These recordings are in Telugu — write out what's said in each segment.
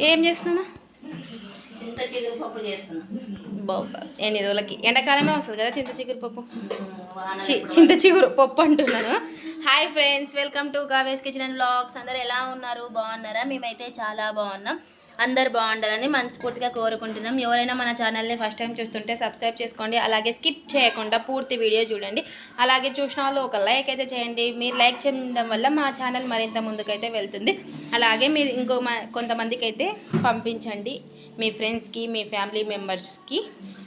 ఏం చేస్తున్నావు చింత చిగురు పప్పు చేస్తున్నా. బాబా ఎన్ని రోజులకి. ఎండాకాలమే వస్తుంది కదా చింత చిగురు పప్పు? చింత చిగురు పప్పు అంటున్నాను. హాయ్ ఫ్రెండ్స్ వెల్కమ్ టు గావేస్ కిచెన్ అండ్ బ్లాగ్స్ అందరు ఎలా ఉన్నారు? బాగున్నారా? మేమైతే చాలా బాగున్నాం. అందరు బాగుండాలని మనస్ఫూర్తిగా కోరుకుంటున్నాం. ఎవరైనా మన ఛానల్ని ఫస్ట్ టైం చూస్తుంటే సబ్స్క్రైబ్ చేసుకోండి. అలాగే స్కిప్ చేయకుండా పూర్తి వీడియో చూడండి. అలాగే చూసిన వాళ్ళు ఒక లైక్ అయితే చేయండి. మీరు లైక్ చేయడం వల్ల మా ఛానల్ మరింత ముందుకైతే వెళ్తుంది. అలాగే మీరు ఇంకో కొంతమందికి అయితే పంపించండి. మీ ఫ్రెండ్స్కి మీ ఫ్యామిలీ మెంబర్స్కి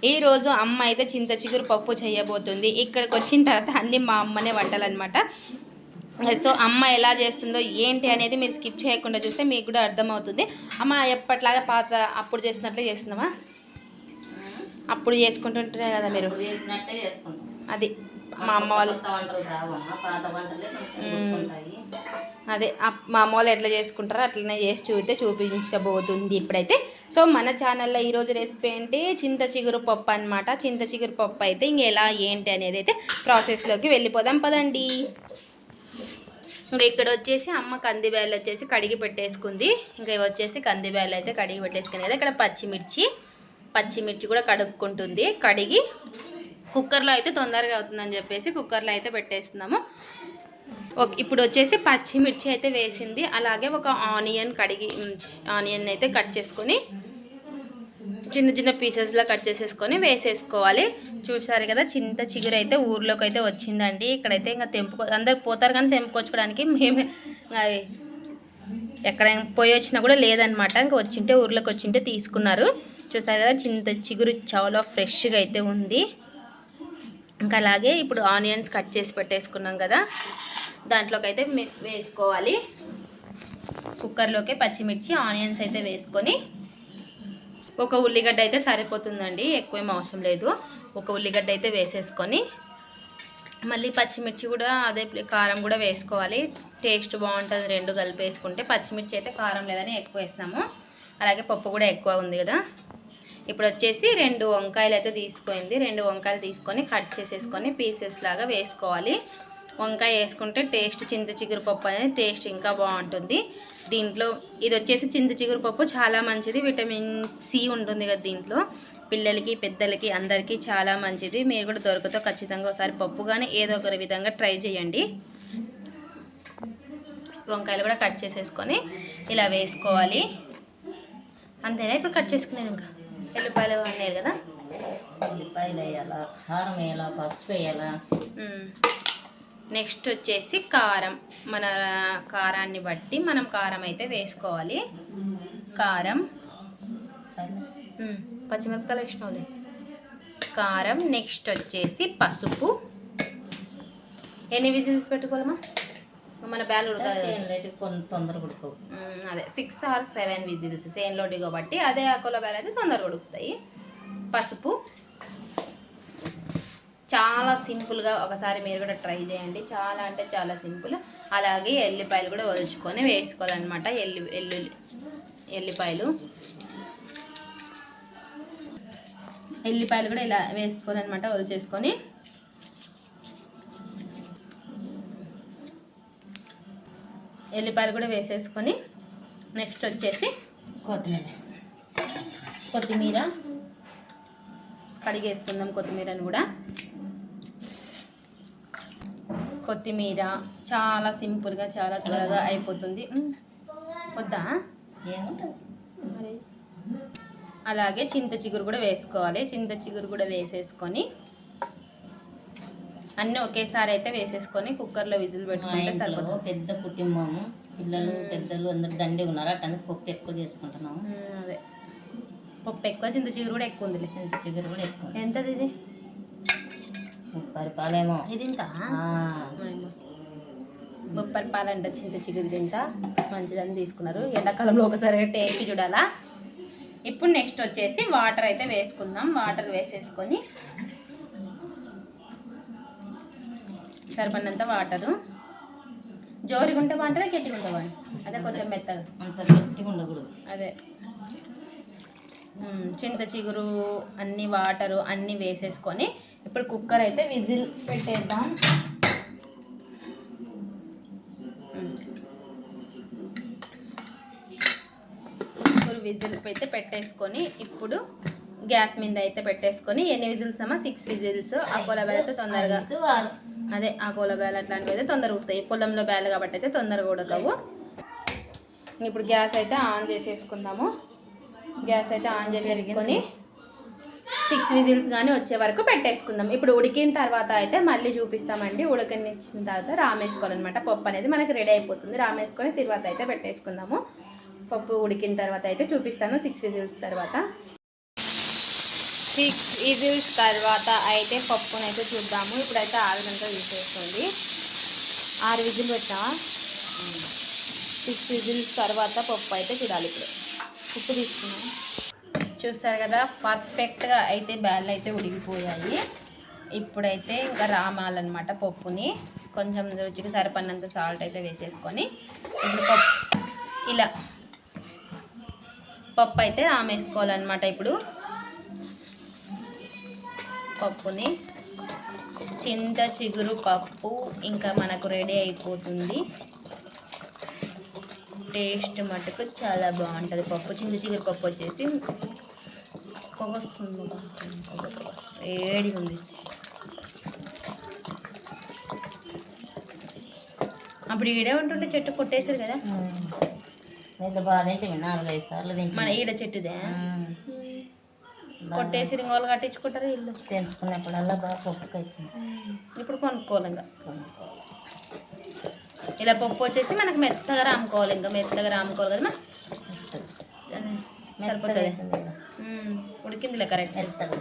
ఈరోజు అమ్మ అయితే చింత చిగురు పప్పు చేయబోతుంది. ఇక్కడికి వచ్చిన తర్వాత అన్ని మా అమ్మనే వంటలు అనమాట సో అమ్మ ఎలా చేస్తుందో ఏంటి అనేది మీరు స్కిప్ చేయకుండా చూస్తే మీకు కూడా అర్థమవుతుంది. అమ్మ ఎప్పట్లాగా పాత అప్పుడు చేసినట్లే చేస్తున్నామా అప్పుడు చేసుకుంటుంటారే కదా మీరు? చేసినట్టే చేసుకుంటాం. అది. మా అమ్మ వాళ్ళు అదే మా అమ్మ వాళ్ళు ఎట్లా చేసుకుంటారో అట్లనే చేసి చూపితే చూపించబోతుంది ఇప్పుడైతే. సో మన ఛానల్లో ఈరోజు రెసిపీ ఏంటి? చింత చిగురు పప్పు అనమాట చింత చిగురు పప్పు అయితే ఇంక ఎలా ఏంటి అనేది అయితే ప్రాసెస్లోకి వెళ్ళిపోదాం పదండి. ఇంకా ఇక్కడ వచ్చేసి అమ్మ కందిబ్యాలు వచ్చేసి కడిగి పెట్టేసుకుంది. ఇంకా ఇవి వచ్చేసి కందిబ్యాలు అయితే కడిగి పెట్టేసుకుంది కదా. ఇక్కడ పచ్చిమిర్చి పచ్చిమిర్చి కూడా కడుక్కుంటుంది. కడిగి కుక్కర్లో అయితే తొందరగా అవుతుందని చెప్పేసి కుక్కర్లో అయితే పెట్టేస్తున్నాము. ఓకే ఇప్పుడు వచ్చేసి పచ్చిమిర్చి అయితే వేసింది. అలాగే ఒక ఆనియన్ కడిగి ఆనియన్ అయితే కట్ చేసుకొని చిన్న చిన్న పీసెస్లో కట్ చేసేసుకొని వేసేసుకోవాలి. చూసారు కదా చింత చిగురు అయితే ఊర్లోకి అయితే వచ్చిందండి. ఇక్కడైతే ఇంకా తెంపుకో అందరు పోతారు కానీ తెంపుకొచ్చుకోవడానికి మేమే అవి ఎక్కడ పోయి వచ్చినా కూడా లేదనమాట ఇంకా వచ్చింటే ఊర్లోకి వచ్చింటే తీసుకున్నారు. చూసారు కదా చింత చిగురు చాలా ఫ్రెష్గా అయితే ఉంది. ఇంకా అలాగే ఇప్పుడు ఆనియన్స్ కట్ చేసి పెట్టేసుకున్నాం కదా. దాంట్లోకి అయితే వేసుకోవాలి. కుక్కర్లోకి పచ్చిమిర్చి ఆనియన్స్ అయితే వేసుకొని. ఒక ఉల్లిగడ్డ అయితే సరిపోతుందండి ఎక్కువేం అవసరం లేదు. ఒక ఉల్లిగడ్డ అయితే వేసేసుకొని. మళ్ళీ పచ్చిమిర్చి కూడా అదే ప్లే- కారం కూడా వేసుకోవాలి. టేస్ట్ బాగుంటుంది రెండు కలిపి వేసుకుంటే పచ్చిమిర్చి అయితే కారం లేదని ఎక్కువ వేస్తాము. అలాగే పప్పు కూడా ఎక్కువ ఉంది కదా. ఇప్పుడు వచ్చేసి రెండు వంకాయలు అయితే తీసుకుంది రెండు వంకాయలు తీసుకొని కట్ చేసేసుకొని పీసెస్ లాగా వేసుకోవాలి. వంకాయ వేసుకుంటే టేస్ట్ చింత చిగురు పప్పు అనేది టేస్ట్ ఇంకా బాగుంటుంది. దీంట్లో ఇది వచ్చేసి చింత చిగురు పప్పు చాలా మంచిది. విటమిన్ సి ఉంటుంది కదా దీంట్లో. పిల్లలకి పెద్దలకి అందరికీ చాలా మంచిది. మీరు కూడా దొరకతో ఖచ్చితంగా ఒకసారి పప్పు కానీ ఏదో ఒక విధంగా ట్రై చేయండి. వంకాయలు కూడా కట్ చేసేసుకొని ఇలా వేసుకోవాలి. అంతేనా? ఇప్పుడు కట్ చేసుకునేది ఇంకా. ఎల్లిపాయలు అన్నీ కదా? ఉల్లిపాయలు వేయాలా కారం వేయాలా పసుపు వేయాలా? నెక్స్ట్ వచ్చేసి కారం. మన కారాన్ని బట్టి మనం కారం అయితే వేసుకోవాలి. కారం. పచ్చిమిరపకాయలు వేసినావులే కారం నెక్స్ట్ వచ్చేసి పసుపు. ఎన్ని విజిల్స్ పెట్టుకోవాలమ్మా? మన బ్యాల్ కొన్ని తొందరగా ఉడకవు. అదే. సిక్స్ ఆర్ సెవెన్ విజిల్స్ సేన్లోటి కాబట్టి అదే అకోల బ్యాల్ అయితే తొందరగా ఉడుకుతాయి. పసుపు. చాలా సింపుల్గా ఒకసారి మీరు కూడా ట్రై చేయండి. చాలా అంటే చాలా సింపుల్. అలాగే ఎల్లిపాయలు కూడా ఒలుచుకొని వేసుకోవాలన్నమాట. ఎల్లి ఎల్లు ఎల్లిపాయలు. ఎల్లిపాయలు కూడా ఇలా వేసుకోవాలన్నమాట ఒలిచేసుకొని. ఎల్లిపాయలు కూడా వేసేసుకొని నెక్స్ట్ వచ్చేసి కొత్తిమీర. కొత్తిమీర. కడిగేసుకుందాం కొత్తిమీరను కూడా. కొత్తిమీర చాలా సింపుల్గా చాలా త్వరగా అయిపోతుంది. వద్దా? అలాగే చింత చిగురు కూడా వేసుకోవాలి. చింత చిగురు కూడా వేసేసుకొని అన్నీ ఒకేసారి అయితే వేసేసుకొని కుక్కర్లో విజిల్ పెట్టుకుంటే సరిపోతుంది. పెద్ద కుటుంబము. పిల్లలు పెద్దలు అందరు దండి ఉన్నారు. అట్టని పప్పు ఎక్కువ చేసుకుంటున్నాము. అదే. పప్పు ఎక్కువ చింత చిగురు కూడా ఎక్కువ ఉందిలే. చింత చిగురు కూడా ఎక్కువ ఎంతది ఇది? ముప్పై రూపాయలేమో ఇది ఇంత? పాలంట చింత చిగురు తింటా. మంచిదని తీసుకున్నారు. ఎండాకాలంలో ఒకసారి టేస్ట్ చూడాలా? ఇప్పుడు నెక్స్ట్ వచ్చేసి వాటర్ అయితే వేసుకుందాం. వాటర్ వేసేసుకొని సరిపడినంత వాటరు. జోరిగా ఉంటే బాగుంటుందా గట్టిగా ఉంటే బాగుంటుంది అదే కొంచెం మెత్తగా. అంత గట్టిగా ఉండకూడదు. అదే. చింత చిగురు అన్ని వాటరు అన్నీ వేసేసుకొని ఇప్పుడు కుక్కర్ అయితే విజిల్ పెట్టేద్దాం. కుక్కర్ విజిల్ అయితే పెట్టేసుకొని ఇప్పుడు గ్యాస్ మీద అయితే పెట్టేసుకొని ఎన్ని విజిల్స్ అమ్మా? Six whistles. బేల అయితే తొందరగా. అదే ఆ కోల బేల అట్లాంటివి అయితే తొందరగా ఉడతాయి పొలంలో బ్యాలు కాబట్టి అయితే తొందరగా ఉడకవు. ఇప్పుడు గ్యాస్ అయితే ఆన్ చేసేసుకుందాము. గ్యాస్ అయితే ఆన్ చేసేసుకొని సిక్స్ విజిల్స్ కానీ వచ్చే వరకు పెట్టేసుకుందాం. ఇప్పుడు ఉడికిన తర్వాత అయితే మళ్ళీ చూపిస్తామండి. ఉడకనిచ్చిన తర్వాత రామేసుకోవాలన్నమాట. పప్పు అనేది మనకి రెడీ అయిపోతుంది. రామేసుకొని తర్వాత అయితే పెట్టేసుకుందాము. పప్పు ఉడికిన తర్వాత అయితే చూపిస్తాను సిక్స్ విజిల్స్ తర్వాత. సిక్స్ విజిల్స్ తర్వాత అయితే పప్పునైతే చూద్దాము. ఇప్పుడైతే ఆరు గంటలు తీసేస్తుంది. ఆరు విజిల్ పెట్టా సిక్స్ విజిల్స్ తర్వాత పప్పు అయితే చూడాలి ఇప్పుడు. ఉప్పు తీసుకున్నాం. చూస్తారు కదా పర్ఫెక్ట్గా అయితే బ్యాళ్ళు అయితే ఉడికిపోయాయి. ఇప్పుడైతే ఇంకా రామాలన్నమాట పప్పుని. కొంచెం రుచికి సరిపడినంత సాల్ట్ అయితే వేసేసుకొని ఇప్పుడు పప్పు ఇలా పప్పు అయితే రామేసుకోవాలన్నమాట ఇప్పుడు. పప్పుని చింత చిగురు పప్పు ఇంకా మనకు రెడీ అయిపోతుంది. టేస్ట్ మటుకు చాలా బాగుంటుంది. పప్పు చింత చిగురు పప్పు వచ్చేసి పొగ వస్తుంది బా. పొగ, పొగ. వేడిగా ఉంది. అప్పుడు ఈడే ఉంటుండే చెట్టు కొట్టేశారు కదా? బాగా తింటే నాలుగైదు సార్లు మన ఈడ చెట్టుదే? కొట్టేసి రింగోలు కట్టించుకుంటారు ఇల్లు. తెంచుకున్నప్పుడల్లా బాగా పప్పుకి అవుతుంది ఇప్పుడు కొనుక్కోవాలి ఇంకా. ఇలా పప్పు వచ్చేసి మనకు మెత్తగా రాముకోవాలి ఇంకా. మెత్తగా రాముకోవాలి కదా సరిపోతుంది. ఉడికిందిలే కరెక్ట్ మెత్తగా.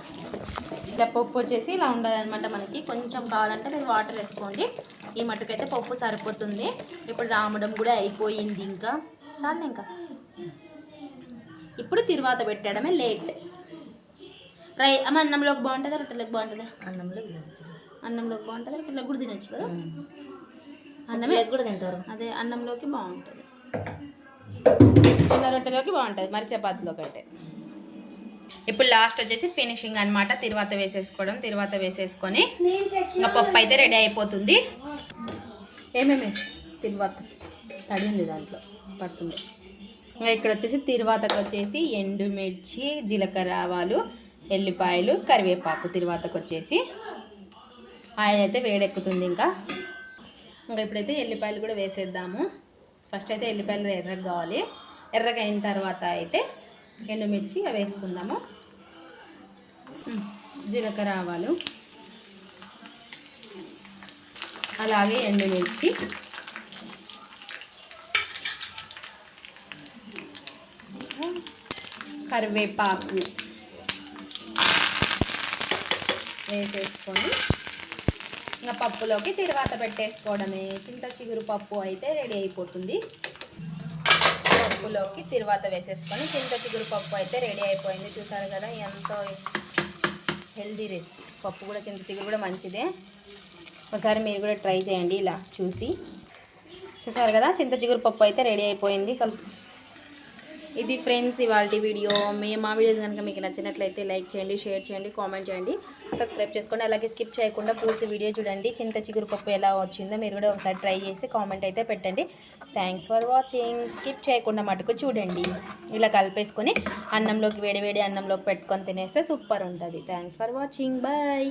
ఇలా పప్పు వచ్చేసి ఇలా ఉండాలన్నమాట మనకి. కొంచెం కావాలంటే మీరు వాటర్ వేసుకోండి. ఈ మట్టుకైతే పప్పు సరిపోతుంది. ఇప్పుడు రామడం కూడా అయిపోయింది ఇంకా. చాలు ఇంకా. ఇప్పుడు తిరువాత పెట్టడమే లేట్ రై అమ్మ అన్నంలోకి బాగుంటుందా? రొట్టెలోకి బాగుంటుందా? అన్నంలో ఇది ఉంటుంది. అన్నంలోకి బాగుంటుందా? రొట్టెలోకి కూడా తినొచ్చు కదా? ఎగ్ కూడా తింటారు. అదే అన్నంలోకి బాగుంటుంది. చిన్న రొట్టెలోకి బాగుంటుంది మరి చపాతీలో కంటే ఇప్పుడు లాస్ట్ వచ్చేసి ఫినిషింగ్ అన్నమాట. తిరువాత వేసేసుకోవడం తిరువాత వేసేసుకొని ఇంకా పప్పు అయితే రెడీ అయిపోతుంది. ఏమేమి? తిరువాత. తడింది దాంట్లో పడుతుంది. ఇంకా ఇక్కడ వచ్చేసి తిరువాతకు వచ్చేసి ఎండుమిర్చి జీలకర్ర ఆవాలు ఎల్లిపాయలు కరివేపాకు తిరువాతకు వచ్చేసి ఆయిల్ అయితే వేడెక్కుతుంది ఇంకా. ఇంకా ఇప్పుడైతే ఎల్లిపాయలు కూడా వేసేద్దాము. ఫస్ట్ అయితే ఎల్లిపాయలు ఎర్రగా కావాలి. ఎర్రగా అయిన తర్వాత అయితే ఎండుమిర్చి వేసుకుందాము. జీలకర్ర ఆవాలు అలాగే ఎండుమిర్చి. కరివేపాకు. వేసేసుకొని ఇంకా పప్పులోకి తిరువాత పెట్టేసుకోవడమే. చింత చిగురు పప్పు అయితే రెడీ అయిపోతుంది. పప్పులోకి తిరువాత వేసేసుకొని చింత చిగురు పప్పు అయితే రెడీ అయిపోయింది. చూసారు కదా ఎంతో హెల్దీ రెసిపీ పప్పు కూడా చింత చిగురు కూడా మంచిదే. ఒకసారి మీరు కూడా ట్రై చేయండి ఇలా చూసి. చూసారు కదా చింత చిగురు పప్పు అయితే రెడీ అయిపోయింది. కలుపు ఇది ఫ్రెండ్స్ ఇవాళ వీడియో. మీ మా వీడియోస్ కనుక మీకు నచ్చినట్లయితే లైక్ చేయండి షేర్ చేయండి కామెంట్ చేయండి సబ్స్క్రైబ్ చేసుకోండి. అలాగే స్కిప్ చేయకుండా పూర్తి వీడియో చూడండి. చింత చిగురు పప్పు ఎలా వచ్చిందో మీరు కూడా ఒకసారి ట్రై చేసి కామెంట్ అయితే పెట్టండి. థ్యాంక్స్ ఫర్ వాచింగ్ స్కిప్ చేయకుండా మటుకు చూడండి. ఇలా కలిపేసుకొని అన్నంలోకి వేడి వేడి అన్నంలోకి పెట్టుకొని తినేస్తే సూపర్ ఉంటుంది. Thanks for watching bye